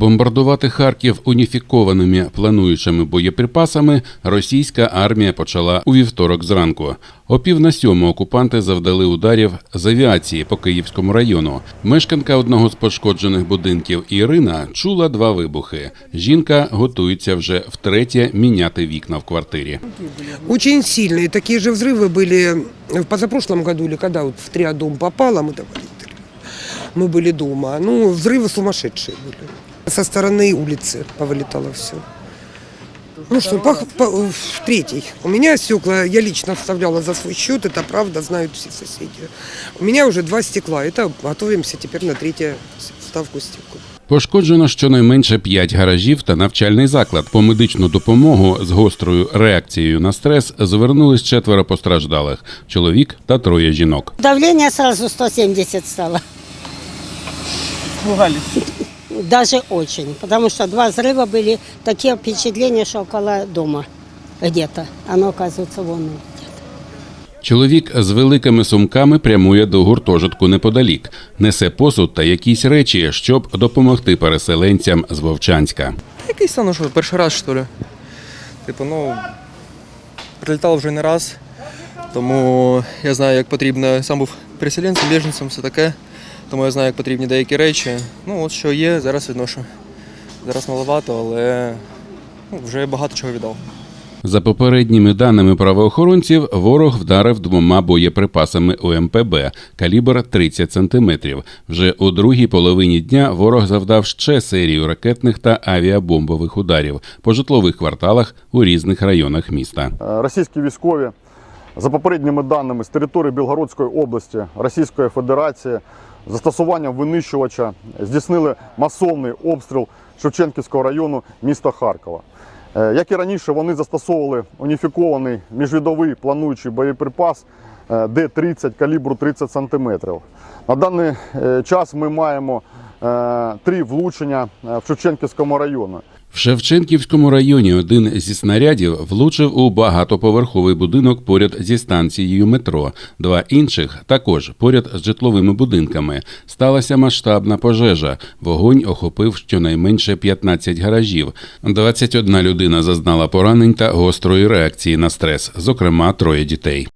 Бомбардувати Харків уніфікованими плануючими боєприпасами російська армія почала у вівторок зранку. О пів на сьому окупанти завдали ударів з авіації по Київському району. Мешканка одного з пошкоджених будинків Ірина чула два вибухи. Жінка готується вже втретє міняти вікна в квартирі. Очень сильные. Такие же взрывы были в позапрошлом году, или когда вот в Триадом попало, мы давали интервью. Мы были дома. Ну, взрывы сумасшедшие были. Со стороны улицы повылетало все. Ну что, пох- по- в третий. У меня стекла, я лично вставляла за свой счет, это правда, знают все соседи. У меня уже два стекла, это готовимся теперь на третью вставку стекол. Пошкоджено щонайменше п'ять гаражів та навчальний заклад. По медичну допомогу з гострою реакцією на стрес звернулись четверо постраждалих: чоловік та троє жінок. Давление сразу 170 стало. Пугались. Даже очень. Потому что два взрыва были. Такие впечатления, что около дома где-то. Оно, оказывается, вон. Чоловік з великими сумками прямує до гуртожитку неподалік, несе посуд та якісь речі, щоб допомогти переселенцям з Вовчанська. Якийсь там, ну що, перший раз, що ли. Типу, ну, прилітав вже не раз, тому я знаю, як потрібно. Сам був переселенцем, біженцем, все таке. Тому я знаю, як потрібні деякі речі. Ну, от що є, зараз відношу. Зараз маловато, але ну, вже багато чого віддав. За попередніми даними правоохоронців, ворог вдарив двома боєприпасами ОМПБ калібр 30 см. Вже у другій половині дня ворог завдав ще серію ракетних та авіабомбових ударів по житлових кварталах у різних районах міста. Е, Російські військові, за попередніми даними, з території Білгородської області Російської Федерації застосуванням винищувача здійснили масовний обстріл Шевченківського району міста Харкова. Е, Як і раніше, вони застосовували уніфікований міжвідовий плануючий боєприпас е, Д-30 калібру 30 см. На даний е, час ми маємо три влучення в Шевченківському районі. В Шевченківському районі один зі снарядів влучив у багатоповерховий будинок поряд зі станцією метро. Два інших також поряд з житловими будинками. Сталася масштабна пожежа. Вогонь охопив щонайменше 15 гаражів. 21 людина зазнала поранень та гострої реакції на стрес, зокрема троє дітей.